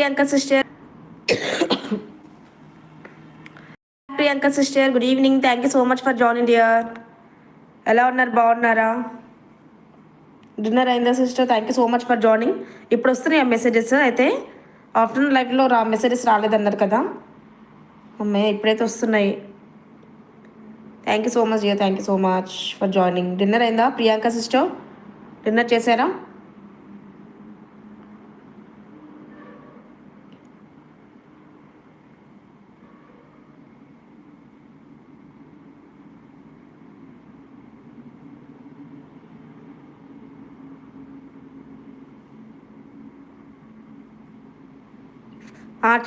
Priyanka sister. Priyanka sister good evening thank you so much for join dear ఎలా ఉన్నారు? బాగున్నారా? Dinner అయిందా sister? Thank you so much for joining ఇప్పుడు వస్తున్నాయి ఆ మెసేజెస్ అయితే ఆఫ్టర్నూన్ లైఫ్లో రా మెసేజెస్ రాలేదన్నారు కదా. అమ్మే ఇప్పుడైతే వస్తున్నాయి. Thank you so much dear thank you so much for joining dinner అయిందా ప్రియాంక సిస్టర్? డిన్నర్ చేశారా?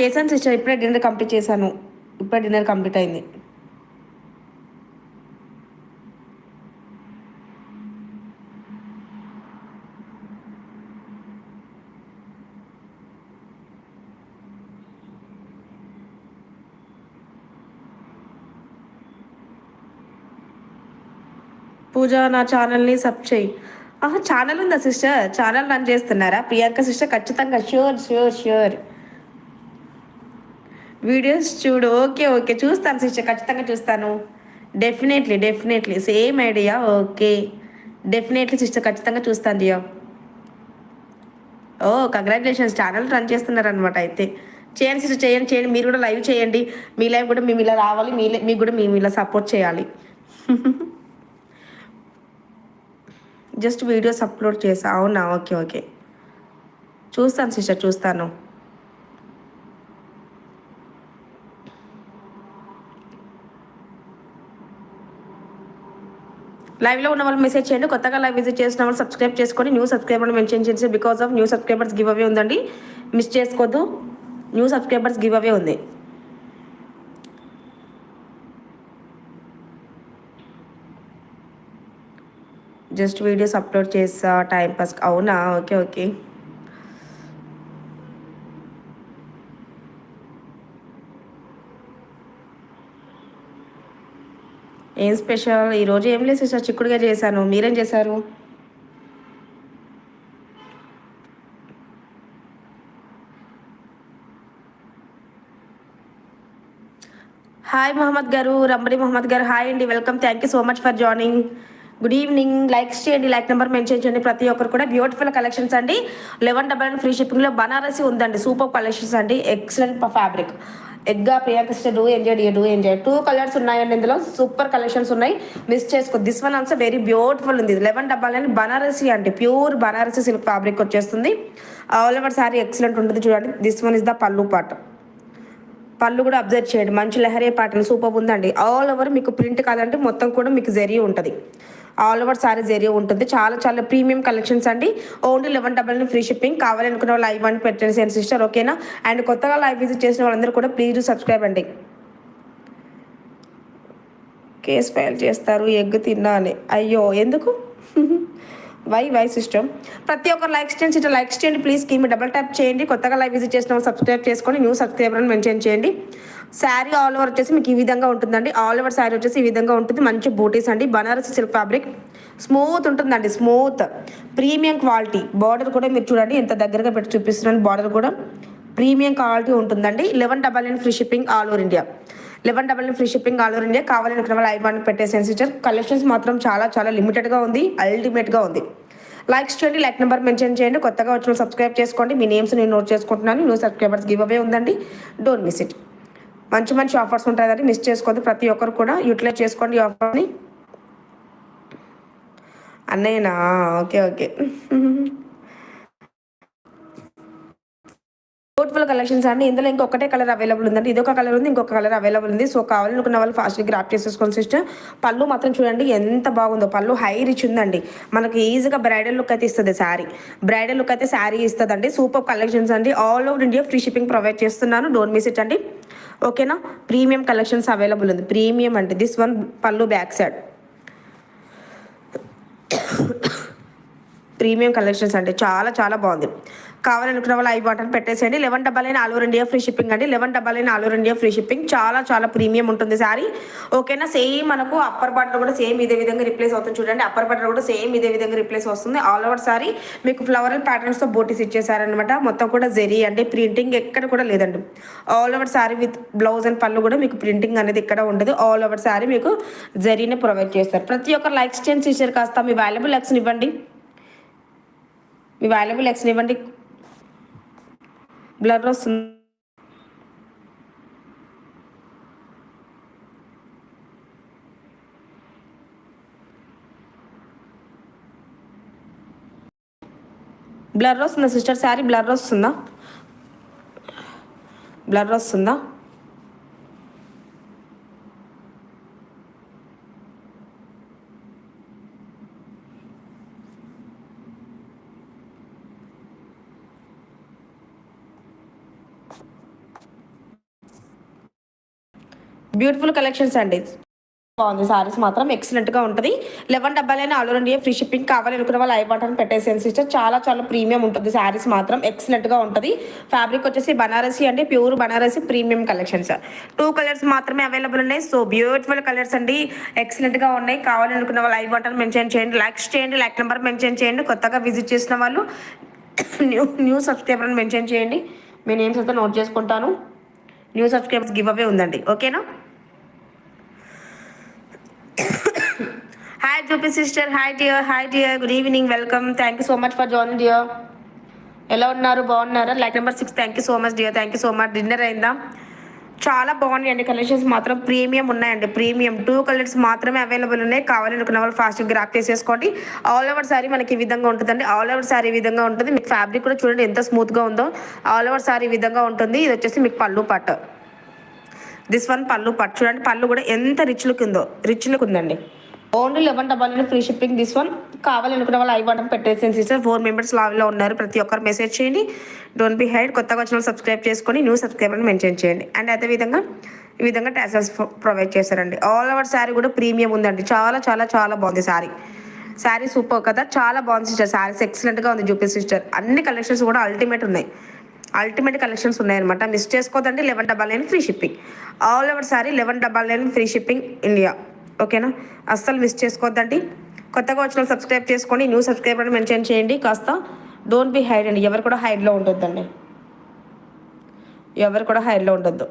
చేశాను సిస్టర్. ఇప్పుడే డిన్నర్ కంప్లీట్ చేశాను. ఇప్పుడే డిన్నర్ కంప్లీట్ అయింది. పూజ నా ఛానల్ని సబ్ చేయి. ఆహా ఛానల్ ఉందా సిస్టర్? ఛానల్ రన్ చేస్తున్నారా? ప్రియాంక సిస్టర్ ఖచ్చితంగా. ష్యూర్ ష్యూర్ ష్యూర్ వీడియోస్ చూడు. Okay okay. చూస్తాను సిస్టర్. ఖచ్చితంగా చూస్తాను. Definitely definitely same idea okay. Definitely sister. ఖచ్చితంగా చూస్తాను జియో ఓ కంగ్రాచులేషన్స్ ఛానల్ రన్ చేస్తున్నారనమాట అయితే. చేయండి సిస్టర్. చేయండి చేయండి. మీరు కూడా లైవ్ చేయండి. మీ లైవ్ కూడా మేము ఇలా రావాలి. మీ మీకు కూడా మేము ఇలా సపోర్ట్ చేయాలి. జస్ట్ వీడియోస్ అప్లోడ్ చేసా. అవునా? Okay okay. చూస్తాను సిస్టర్. చూస్తాను. లైవ్లో ఉన్న వాళ్ళు మెసేజ్ చేయండి. కొత్తగా లైవ్ విజిట్ చేసిన వాళ్ళు సబ్స్క్రైబ్ చేసుకొని న్యూ సబ్స్క్రైబర్ మెన్షన్ చేసి because of new subscribers give away ఉందండి. మిస్ చేసుకోవద్దు న్యూ సబ్స్క్రైబర్స్ గివ్ అవే ఉంది. జస్ట్ వీడియోస్ అప్లోడ్ చేసా. టైం పాస్ అవునా? ఓకే ఓకే ఏం స్పెషల్? ఈరోజు ఏం లేదు సిస్టర్ చిక్కుడుగా చేశాను. మీరేం చేశారు? హాయ్ మహమ్మద్ గారు రంబడి మహమ్మద్ గారు. హాయ్ అండి welcome thank you so much for joining good evening likes చేయండి లైక్ నెంబర్ మెన్షన్ చేయండి. ప్రతి ఒక్కరు కూడా బ్యూటిఫుల్ కలెక్షన్స్ అండి. లెవెన్ డబల్ అండ్ ఫ్రీ షిప్పింగ్లో బనారసి ఉందండి. సూపర్ కలెక్షన్స్ అండి. Excellent fabric ఎగ్గా Priyanka do enjoy do enjoy. Two colours ఉన్నాయండి ఇందులో. సూపర్ కలెక్షన్స్ ఉన్నాయి. మిస్ చేసుకో. This one also very beautiful ఉంది. లెవెన్ డబ్బాలని బనారసి అంటే ప్యూర్ బనారసి సిల్క్ ఫ్యాబ్రిక్ వచ్చేస్తుంది. ఆల్ ఓవర్ సారీ ఎక్సలెంట్ ఉంటుంది చూడండి. This one is the pallu part పళ్ళు కూడా అబ్జర్వ్ చేయండి. మంచి లహరే ప్యాటర్న్ సూపర్ ఉందండి. ఆల్ ఓవర్ మీకు ప్రింట్ కాదంటే మొత్తం కూడా మీకు జరీ ఉంటుంది. ఆల్ ఓవర్ సారీస్ ఏరియా ఉంటుంది. చాలా చాలా ప్రీమియం కలెక్షన్స్ అండి. Only eleven double free shipping. కావాలనుకున్న వాళ్ళు లైవ్ అని పెట్టండి సెన్ సిస్టర్ ఓకేనా? అండ్ కొత్తగా లైవ్ విజిట్ చేసిన వాళ్ళందరూ కూడా ప్లీజ్ సబ్స్క్రైబ్ అండి. కేస్ ఫైల్ చేస్తారు ఎగ్ తిన్నా అని అయ్యో ఎందుకు? వై వై సిస్టమ్ ప్రతి ఒక్కరు లైక్ చేయండి ఇట్లా లైక్ చేయండి ప్లీజ్. స్కీమ్ డబల్ ట్యాప్ చేయండి. కొత్తగా లైవ్ విజిట్ చేసిన వాళ్ళు సబ్స్క్రైబ్ చేసుకొని న్యూ సబ్స్క్రైబర్ మెన్షన్ చేయండి. శారీ ఆల్ ఓవర్ వచ్చేసి మీకు ఈ విధంగా ఉంటుందండి. ఆల్ ఓవర్ శారీ వచ్చేసి ఈ విధంగా ఉంటుంది. మంచి బూటీస్ అండి. Banaras silk fabric. స్మూత్ ఉంటుందండి. స్మూత్. Premium quality. బార్డర్ కూడా మీరు చూడండి. ఎంత దగ్గరగా పెట్టి చూపిస్తున్నాను. బార్డర్ కూడా ప్రీమియం క్వాలిటీ ఉంటుందండి. Eleven double nine free shipping all over India. Eleven double nine free shipping all over India. కావాలనుకున్న వాళ్ళు ఐబాన్ పెట్టేసాను సిస్టర్. కలెక్షన్స్ మాత్రం చాలా చాలా లిమిటెడ్గా ఉంది. అల్టిమేట్గా ఉంది. లైక్స్ చేయండి. లైక్ నెంబర్ మెన్షన్ చేయండి. కొత్తగా వచ్చిన సబ్స్క్రైబ్ చేసుకోండి. మీ నేమ్స్ నేను నోట్ చేసుకుంటున్నాను. న్యూ సబ్స్క్రైబర్స్ గివ్ అవే ఉందండి. Don't miss it. మంచి మంచి ఆఫర్స్ ఉంటాయని మిస్ చేసుకోవద్దు. ప్రతి ఒక్కరు కూడా యూటిలైజ్ చేసుకోండి ఈ ఆఫర్ని. అన్నయ్యనా? Okay okay. బ్యూటిఫుల్ కలెక్షన్స్ అండి. ఇందులో ఇంకొకటే కలర్ అవైలబుల్ ఉందండి. ఇదొక కలర్ ఉంది ఇంకొక కలర్ అవైలబుల్ ఉంది. సో కావాలనుకున్న వాళ్ళు ఫాస్ట్గా గ్రాప్ చేసేసుకోండి సిస్టర్ పళ్ళు మాత్రం చూడండి ఎంత బాగుందో. పళ్ళు హై రిచ్ ఉందండి. మనకి ఈజీగా బ్రైడల్ లుక్ అయితే ఇస్తుంది శారీ బ్రైడల్ లుక్ అయితే శారీ ఇస్తుందండి. సూపర్ కలెక్షన్స్ అండి. All over India free shipping provide చేస్తున్నాను. డోంట్ మిస్ ఇట్ అండి. ఓకేనా? ప్రీమియం కలెక్షన్స్ అవైలబుల్ ఉంది. ప్రీమియం అంటే దిస్ వన్ పళ్ళు బ్యాక్ సైడ్. ప్రీమియం కలెక్షన్స్ అంటే చాలా చాలా బాగుంది. కావాలనుకున్న వాళ్ళు ఐ బటన్ పెట్టేసేయండి. లెవెన్ డబల్ అయిన all over India free shipping అండి. లెవెన్ డబల్ అయిన all over India free shipping. చాలా చాలా ప్రీమియం ఉంటుంది సారీ ఓకేనా? సేమ్ మనకు అప్పర్ బటన్ కూడా సేమ్ ఇదే విధంగా రిప్లేస్ అవుతుంది చూడండి. అప్పర్ బటన్ కూడా సేమ్ ఇదే విధంగా రిప్లేస్ వస్తుంది. ఆల్ ఓవర్ సారీ మీకు ఫ్లవరల్ ప్యాటర్న్స్తో బోటీస్ ఇచ్చేసారనమాట మొత్తం కూడా జెరీ అంటే ప్రింటింగ్ ఎక్కడ కూడా లేదండి. All over sari with blouse and పళ్ళు కూడా మీకు ప్రింటింగ్ అనేది ఇక్కడ ఉండదు. ఆల్ ఓవర్ సారీ మీకు జరీని ప్రొవైడ్ చేస్తారు. ప్రతి ఒక్క లైక్స్ చేంజ్ ఇచ్చారు కాస్త మీ వాల్యుబుల్ లెక్స్ని ఇవ్వండి. మీ వాల్యుబుల్ లెక్స్ని ఇవ్వండి. బ్లర్ వస్తుంది. బ్లర్ వస్తుందా సిస్టర్? శారీ బ్లర్ వస్తుందా? బ్లర్ వస్తుందా? బ్యూటిఫుల్ కలెక్షన్స్ అండి. బాగుంది. సారీస్ మాత్రం ఎక్సలెంట్గా ఉంటుంది. లెవెన్ డబ్బాలైనా ఆల్ ఇండియా ఫ్రీ షిప్పింగ్ కావాలి అనుకున్న వాళ్ళు ఐ బటన్ పెట్టేసేయండి సిస్టర్. చాలా చాలా ప్రీమియం ఉంటుంది. సారీస్ మాత్రం ఎక్సలెంట్గా ఉంటుంది. ఫ్యాబ్రిక్ వచ్చేసి బనారసి అంటే pure Banarasi premium collections two colours మాత్రమే అవైలబుల్ ఉన్నాయి. సో బ్యూటిఫుల్ కలర్స్ అండి. ఎక్సలెంట్గా ఉన్నాయి. కావాలి అనుకున్న వాళ్ళు ఐ బటన్ మెన్షన్ చేయండి. లైక్స్ చేయండి. లైక్ నెంబర్ మెన్షన్ చేయండి. కొత్తగా విజిట్ చేసిన వాళ్ళు న్యూ న్యూ సబ్స్క్రైబర్ మెన్షన్ చేయండి. మీ నేమ్స్ అయితే నోట్ చేసుకుంటాను. న్యూ సబ్స్క్రైబర్స్ గివ్ అవే ఉందండి ఓకేనా hi జూపీ sister hi dear hi dear good evening welcome thank you so much for join dear ఎలా ఉన్నారు? బాగున్నారా? Like number six thank you so much dear thank you so much dinner అయిందా? చాలా బాగున్నాయండి collections మాత్రం premium ఉన్నాయండి. Premium two colours మాత్రమే available ఉన్నాయి. కావాలనుకున్న వాళ్ళు ఫాస్ట్గా గ్రాప్ చేసేసుకోండి. ఆల్ ఓవర్ సారీ మనకి ఈ విధంగా ఉంటుందండి. ఆల్ ఓవర్ సారీ ఈ విధంగా ఉంటుంది. మీకు ఫ్యాబ్రిక్ కూడా చూడండి ఎంత స్మూత్గా ఉందో. ఆల్ ఓవర్ సారీ ఈ విధంగా ఉంటుంది. ఇది వచ్చేసి మీకు పళ్ళు పట్టు. దిస్ వన్ పళ్ళు పట్టు. చూడండి పళ్ళు కూడా ఎంత రిచ్ లుక్ ఉందో రిచ్ లుక్ ఉందండి. Only eleven double free shipping this one కావాలనుకున్న వాళ్ళు ఐ బటన్ పెట్టేసింది సిస్టర్ ఫోర్ మెంబర్స్ లావిలో ఉన్నారు. ప్రతి ఒక్కరు మెసేజ్ చేయండి. డోంట్ బి హైడ్ కొత్తగా వచ్చిన వాళ్ళు సబ్స్క్రైబ్ చేసుకొని న్యూ సబ్స్క్రైబర్ని మెన్షన్ చేయండి. అండ్ అదేవిధంగా ఈ విధంగా టాసెస్ ప్రొవైడ్ చేశారండి ఆల్ ఓవర్ శారీ కూడా ప్రీమియం ఉందండి. చాలా చాలా చాలా బాగుంది శారీ శారీ సూపర్ కదా? చాలా బాగుంది సిస్టర్ శారీస్ ఎక్సలెంట్గా ఉంది జూపీ సిస్టర్ అన్ని కలెక్షన్స్ కూడా అల్టిమేట్ ఉన్నాయి. అల్టిమేట్ కలెక్షన్స్ ఉన్నాయన్నమాట. Miss చేసుకోదండి eleven double nine free shipping. All over sari eleven double nine free shipping India. ఓకేనా? అస్సలు మిస్ చేసుకోవద్దండి కొత్తగా వచ్చిన సబ్స్క్రైబ్ చేసుకొని న్యూ సబ్స్క్రైబర్ మెన్షన్ చేయండి. కాస్త డోంట్ బి హైడ్ అండి. ఎవరు కూడా హైడ్లో ఉండొద్దండి. ఎవరు కూడా హైడ్లో ఉండొద్దు.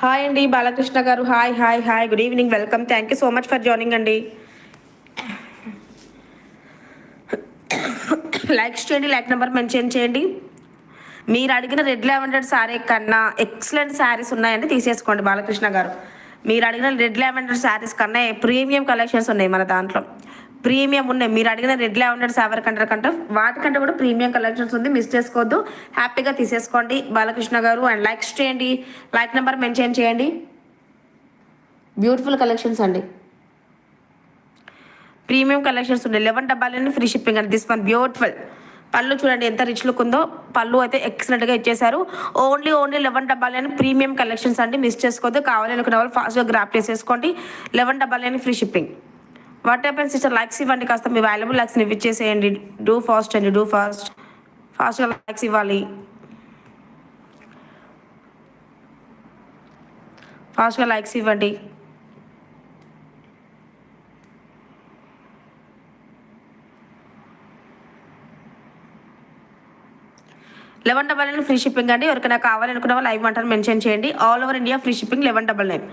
హాయ్ అండి Balakrishna garu. Hi hi hi. Good evening. Welcome. Thank you so much for joining అండి. లైక్స్ చేయండి లైక్ నెంబర్ మెన్షన్ చేయండి. మీరు అడిగిన రెడ్ లెవెండర్ శారీ కన్నా ఎక్సలెంట్ శారీస్ ఉన్నాయండి తీసేసుకోండి బాలకృష్ణ గారు. మీరు అడిగిన రెడ్ లెవెండర్ శారీస్ కన్నా ప్రీమియం కలెక్షన్స్ ఉన్నాయి మన దాంట్లో. ప్రీమియం ఉన్నాయి. మీరు అడిగిన రెడ్ లెవెండర్ సావర్ కంటర్ కంటే వాటికంటే కూడా ప్రీమియం కలెక్షన్స్ ఉంది. మిస్ చేసుకోవద్దు. హ్యాపీగా తీసేసుకోండి. బాలకృష్ణ గారు అండ్ లైక్స్ చేయండి. లైక్ నెంబర్ మెన్షన్ చేయండి. బ్యూటిఫుల్ కలెక్షన్స్ అండి. ప్రీమియం కలెక్షన్స్ ఉన్నాయి. లెవెన్ డబ్బాలని ఫ్రీ షిప్పింగ్ అండి. This one beautiful. పళ్ళు చూడండి ఎంత రిచ్ లుక్ ఉందో. పళ్ళు అయితే ఎక్సలెంట్గా ఇచ్చేసారు ఓన్లీ ఓన్లీ లెవెన్ డబ్బాలని ప్రీమియం కలెక్షన్స్ అండి. మిస్ చేసుకోవద్దు. కావాలి అనుకున్న వాళ్ళు ఫాస్ట్గా గ్రాప్ చేసేసుకోండి. Eleven డబ్బాలని free shipping. What happen sister likes ఇవ్వండి కాస్త మీ వాల్యుబుల్ లైక్స్ని ఇచ్చేసేయండి డూ ఫాస్ట్ అండి డూ ఫాస్ట్ ఫాస్ట్గా లైక్స్ ఇవ్వాలి. ఫాస్ట్గా లైక్స్ ఇవ్వండి. Eleven double nine free shipping అండి. ఎవరికైనా కావాలనుకున్న వాళ్ళు లైవ్ అంటారు మెన్షన్ చేయండి. All over India free shipping eleven double nine.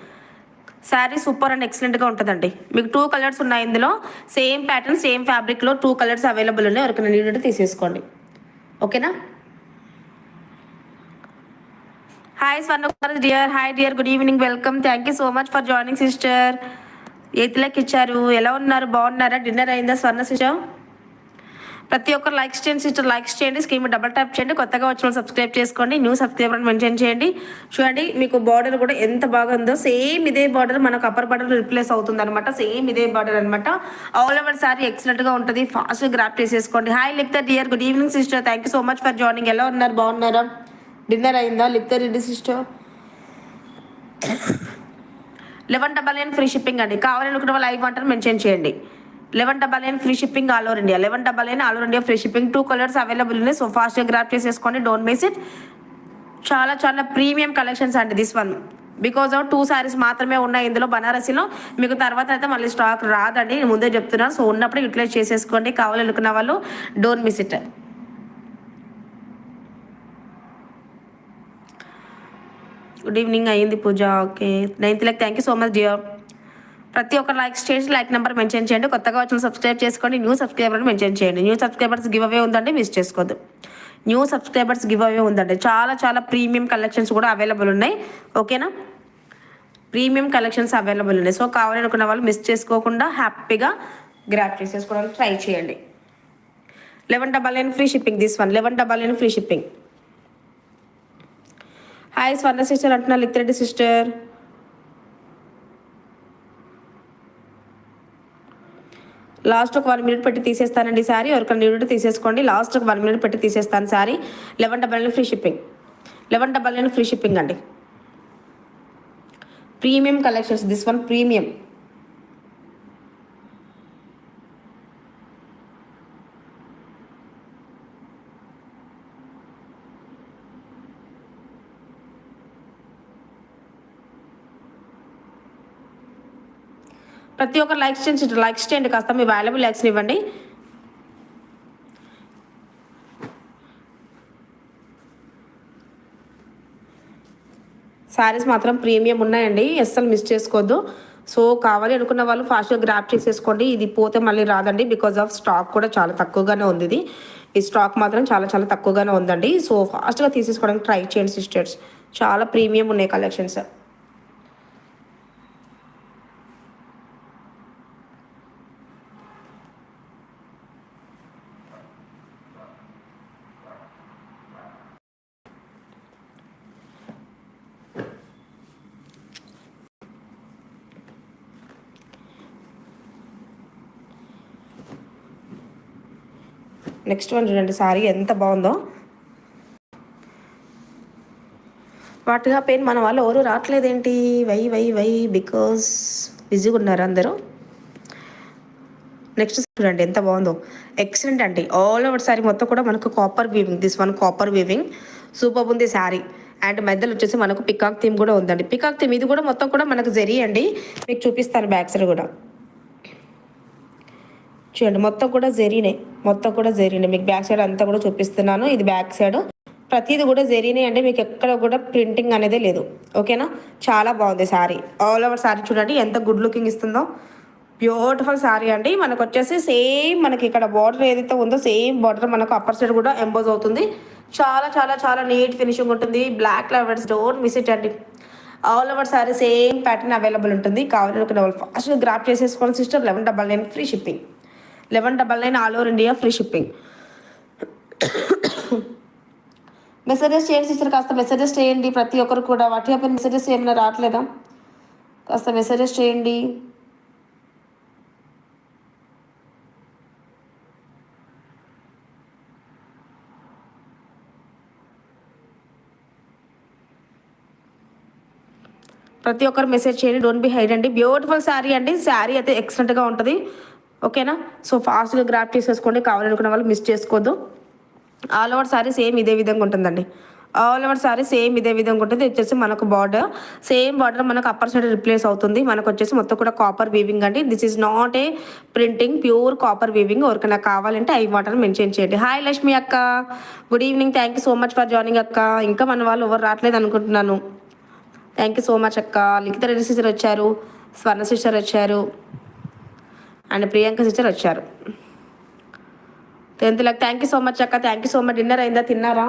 Sari super and ఎక్సలెంట్గా ఉంటుందండి. మీకు టూ కలర్స్ ఉన్నాయి ఇందులో. సేమ్ ప్యాటర్న్ సేమ్ ఫ్యాబ్రిక్లో టూ కలర్స్ అవైలబుల్ ఉన్నాయి. ఎవరికైనా నీడ్ ఉంటే తీసేసుకోండి. ఓకేనా? Hi Swarna dear hi dear good evening welcome thank you so much for joining sister eighth like ఇచ్చారు? ఎలా ఉన్నారు? బాగున్నారా? డిన్నర్ అయిందా స్వర్ణ సిస్టర్ ప్రతి ఒక్కరు లైక్స్ చేయండి సిస్టర్ లైక్స్ చేయండి స్కీమ్ డబల్ ట్యాప్ చేయండి కొత్తగా వచ్చిన సబ్స్క్రైబ్ చేసుకోండి న్యూ సబ్స్క్రైబర్ మెన్షన్ చేయండి. చూడండి మీకు బార్డర్ కూడా ఎంత బాగుందో సేమ్ ఇదే బార్డర్ మనకు అప్పర్ బార్డర్ రిప్లేస్ అవుతుంది అనమాట సేమ్ ఇదే బార్డర్ అనమాట ఆల్ ఓవర్ సారీ ఎక్సలెంట్గా ఉంటుంది ఫాస్ట్ గ్రాప్ చేసేసుకోండి. Hi Lipta dear good evening sister thank you so much for joining ఎలా ఉన్నారు? బాగున్నారా? డిన్నర్ అయిందా? Lipta Reddy sister eleven double nine free shipping అండి. కావాలనుకున్న వాళ్ళు ఐ అంటారు మెన్షన్ చేయండి. Eleven double nine free shipping all over India. Eleven double nine all over India free shipping. Two colours available ఉన్నాయి. సో ఫాస్ట్గా grab చేసేసుకోండి. Don't miss it చాలా చాలా ప్రీమియం కలెక్షన్స్ అండి this one because of two saris మాత్రమే ఉన్నాయి ఇందులో. బనారసీలో మీకు తర్వాత అయితే మళ్ళీ స్టాక్ రాదండి. నేను ముందే చెప్తున్నాను. సో ఉన్నప్పుడు యూటిలైజ్ చేసేసుకోండి. కావాలనుకున్న వాళ్ళు don't miss it good evening అయ్యింది Pooja. Okay ninth like thank you so much Jio ప్రతి ఒక్క like stage like number mention చేయండి. కొత్తగా వచ్చిన సబ్స్క్రైబ్ చేసుకోండి. న్యూ సబ్స్క్రైబర్ మెన్షన్ చేయండి. న్యూ సబ్స్క్రైబర్స్ గివ్ అవే ఉందండి మిస్ చేసుకోవద్దు. న్యూ సబ్స్క్రైబర్స్ గివ్ అవే ఉందండి చాలా చాలా ప్రీమియం కలెక్షన్స్ కూడా అవైలబుల్ ఉన్నాయి. ఓకేనా? ప్రీమియం కలెక్షన్స్ అవైలబుల్ ఉన్నాయి. సో కావాలనుకున్న వాళ్ళు మిస్ చేసుకోకుండా హ్యాపీగా గ్రాప్ చేసేసుకోవడానికి ట్రై చేయండి. Eleven double nine free shipping this one. Eleven double nine free shipping. Hi Swarna sister అంటున్నా లిక్రెడ్డి సిస్టర్. లాస్ట్ ఒక వన్ మినిట్ పెట్టి తీసేస్తానండి శారీ. ఎవరికైనా నీడు తీసేసుకోండి. లాస్ట్ ఒక వన్ మినిట్ పెట్టి తీసేస్తాను sari eleven double nine free shipping. Eleven double nine free shipping అండి. Premium collections. This one premium. ప్రతి ఒక్క లైక్స్ చేయండి లైక్స్ చేయండి. కాస్త మీ వాల్యుబుల్ లైక్స్ని ఇవ్వండి. శారీస్ మాత్రం ప్రీమియం ఉన్నాయండి. అస్సలు మిస్ చేసుకోవద్దు. సో కావాలి అనుకున్న వాళ్ళు ఫాస్ట్గా గ్రాప్ చేసేసుకోండి. ఇది పోతే మళ్ళీ రాదండి. బికాజ్ ఆఫ్ స్టాక్ కూడా చాలా తక్కువగానే ఉంది ఇది. ఈ స్టాక్ మాత్రం చాలా చాలా తక్కువగానే ఉందండి. సో ఫాస్ట్గా తీసేసుకోవడానికి ట్రై చేయండి సిస్టర్స్. చాలా ప్రీమియం ఉన్నాయి కలెక్షన్స్. నెక్స్ట్ వన్ చూడండి సారీ ఎంత బాగుందో. వాటిగా పెయిన్ మన వాళ్ళు ఎవరు రావట్లేదేంటి? వై వై వై బికాస్ బిజీగా ఉన్నారు అందరూ. నెక్స్ట్ చూడండి ఎంత బాగుందో. ఎక్సలెంట్ అండి. ఆల్ ఓవర్ శారీ మొత్తం కూడా మనకు copper weaving this one copper weaving super ఉంది శారీ అండ్ మధ్యలో వచ్చేసి మనకు పికాక్ థీమ్ కూడా ఉందండి. పికాక్ థీమ్ ఇది కూడా మొత్తం కూడా మనకు జరీ అండి. మీకు చూపిస్తాను బ్యాక్ సైడ్ కూడా. చూడండి మొత్తం కూడా జరీనే మొత్తం కూడా జరీనే. మీకు బ్యాక్ సైడ్ అంతా కూడా చూపిస్తున్నాను ఇది బ్యాక్ సైడ్. ప్రతిది కూడా జరీనే అంటే మీకు ఎక్కడ కూడా ప్రింటింగ్ అనేది లేదు. ఓకేనా? చాలా బాగుంది శారీ ఆల్ ఓవర్ శారీ చూడండి ఎంత గుడ్ లుకింగ్ ఇస్తుందో. బ్యూటిఫుల్ శారీ అండి. మనకు వచ్చేసి సేమ్ మనకి ఇక్కడ బార్డర్ ఏదైతే ఉందో సేమ్ బార్డర్ మనకు అప్పర్ సైడ్ కూడా ఎంబోజ్ అవుతుంది. చాలా చాలా చాలా నీట్ ఫినిషింగ్ ఉంటుంది. Black lovers don't miss it అండి. All over sari same pattern available ఉంటుంది. కావాలనుకున్న వాళ్ళు ఫాస్ట్గా గ్రాప్ చేసేసుకోండి. Sister eleven double nine free shipping eleven double nine all over India free shipping. Messages చేయండి సిస్టర్ కాస్త మెసేజెస్ చేయండి. ప్రతి ఒక్కరు కూడా వాటి మెసేజెస్ ఏమైనా రావట్లేదా? కాస్త మెసేజెస్ చేయండి. ప్రతి ఒక్కరు మెసేజ్ చేయండి. డోంట్ బి హైడ్ అండి. బ్యూటిఫుల్ శారీ అండి. శారీ అయితే ఎక్సలెంట్గా ఉంటుంది. ఓకేనా? సో ఫాస్ట్గా గ్రాప్ చేసేసుకోండి. కావాలనుకున్న వాళ్ళు మిస్ చేసుకోవద్దు ఆల్ ఓవర్ శారీ సేమ్ ఇదే విధంగా ఉంటుందండి. ఆల్ ఓవర్ శారీ సేమ్ ఇదే విధంగా ఉంటుంది. వచ్చేసి మనకు బార్డర్ సేమ్ బార్డర్ మనకు అప్పర్ సైడ్ రిప్లేస్ అవుతుంది. మనకు వచ్చేసి మొత్తం కూడా కాపర్ వీవింగ్ అండి. This is not a printing pure copper weaving ఎవరికైనా కావాలంటే ఐ వాటర్ మెన్షన్ చేయండి. హాయ్ లక్ష్మి అక్క. Good evening thank you so much for joining అక్క. ఇంకా మన వాళ్ళు ఎవరు రావట్లేదు అనుకుంటున్నాను. థ్యాంక్ యూ సో మచ్ అక్క. లిఖిత రెడ్డి సిస్టర్ వచ్చారు. స్వర్ణ సిస్టర్ వచ్చారు. అండ్ ప్రియాంక సిస్టర్ వచ్చారు. Tenth like thank you so much అక్క thank you so much dinner అయిందా? తిన్నారా?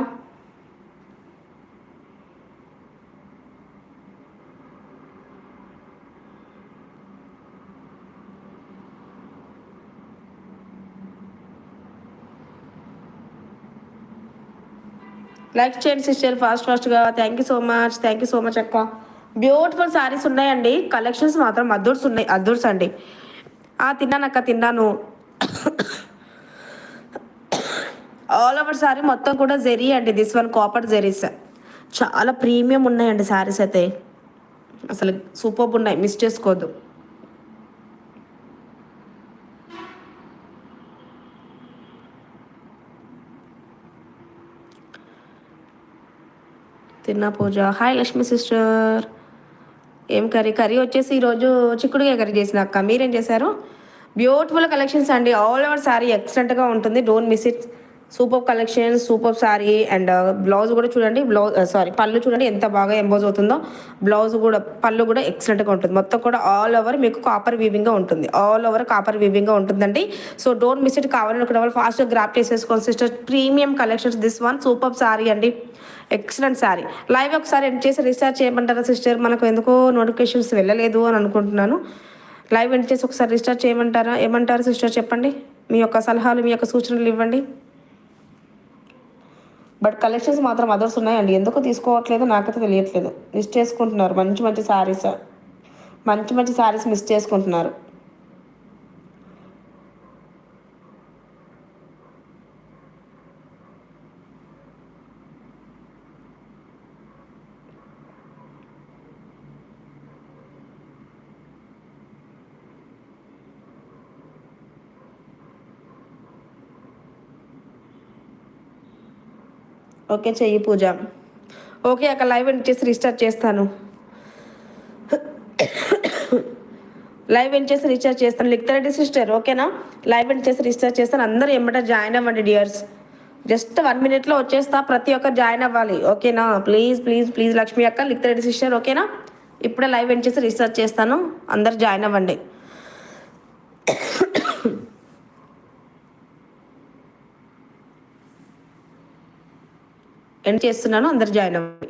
లైక్ చేయండి సిస్టర్ ఫాస్ట్ ఫాస్ట్గా. Thank you so much thank you so much అక్క. బ్యూటిఫుల్ శారీస్ ఉన్నాయండి. కలెక్షన్స్ మాత్రం అద్దూర్స్ ఉన్నాయి అద్దూర్స్ అండి. ఆ తిన్నాను అక్క తిన్నాను. ఆల్ ఓవర్ సారీ మొత్తం కూడా జెరీ అండి. దిస్ వన్ కాపర్ జెరీస్ చాలా ప్రీమియం ఉన్నాయండి శారీస్ అయితే. అసలు సూపర్ ఉన్నాయి. మిస్ చేసుకోవద్దు. తిన్నా పూజ. హాయ్ లక్ష్మి సిస్టర్ ఏం కర్రీ? కర్రీ వచ్చేసి ఈరోజు చిక్కుడుగా కర్రీ చేసిన అక్క. మీరేం చేశారు? బ్యూటిఫుల్ కలెక్షన్స్ అండి. ఆల్ ఓవర్ శారీ ఎక్సలెంట్గా ఉంటుంది. Don't miss it super collection super sari and blouse కూడా చూడండి. బ్లౌజ్ సారీ uh, పళ్ళు చూడండి ఎంత బాగా ఎంబోజ్ అవుతుందో. బ్లౌజ్ కూడా పళ్ళు కూడా ఎక్సలెంట్గా ఉంటుంది. మొత్తం కూడా ఆల్ ఓవర్ మీకు కాపర్ వీవింగ్గా ఉంటుంది. ఆల్ ఓవర్ కాపర్ వీవింగ్గా ఉంటుందండి. సో డోంట్ మిస్ ఇట్ కావాలనుకున్న వాళ్ళు ఫాస్ట్గా గ్రాప్ చేసేసుకోండి. Sister premium collections this one super sari అండి. ఎక్సలెంట్ శారీ లైవ్ ఒకసారి ఎండ్ చేసి రీఛార్జ్ చేయమంటారా సిస్టర్ మనకు ఎందుకో నోటిఫికేషన్స్ వెళ్ళలేదు అని అనుకుంటున్నాను. లైవ్ ఎండ్ చేసి ఒకసారి రీఛార్జ్ చేయమంటారా? ఏమంటారు సిస్టర్ చెప్పండి. మీ యొక్క సలహాలు మీ యొక్క సూచనలు ఇవ్వండి. బట్ కలెక్షన్స్ మాత్రం అదర్స్ ఉన్నాయండి. ఎందుకు తీసుకోవట్లేదు? నాకైతే తెలియట్లేదు. మిస్ చేసుకుంటున్నారు. మంచి మంచి శారీస్ మంచి మంచి శారీస్ మిస్ చేసుకుంటున్నారు. ఓకే చెయ్యి పూజ. ఓకే అక్కడ లైవ్ ఎండ్ చేసి రీస్టార్ట్ చేస్తాను. లైవ్ ఎండ్ చేసి రీఛార్జ్ చేస్తాను. లిక్తరెడ్డి సిస్టర్ ఓకేనా? లైవ్ ఎండ్ చేసి రీఛార్జ్ చేస్తాను. అందరూ ఎమ్మట జాయిన్ అవ్వండి డియర్స్. జస్ట్ వన్ మినిట్లో వచ్చేస్తా. ప్రతి ఒక్కరు జాయిన్ అవ్వాలి. ఓకేనా? ప్లీజ్ ప్లీజ్ ప్లీజ్ లక్ష్మి అక్క లిక్తరెడ్డి సిస్టర్ ఓకేనా? ఇప్పుడే లైవ్ ఎండ్ చేసి రీఛార్జ్ చేస్తాను. అందరు జాయిన్ అవ్వండి. ఎండ్ చేస్తున్నాను అందరు జాయిన్ అవ్వండి.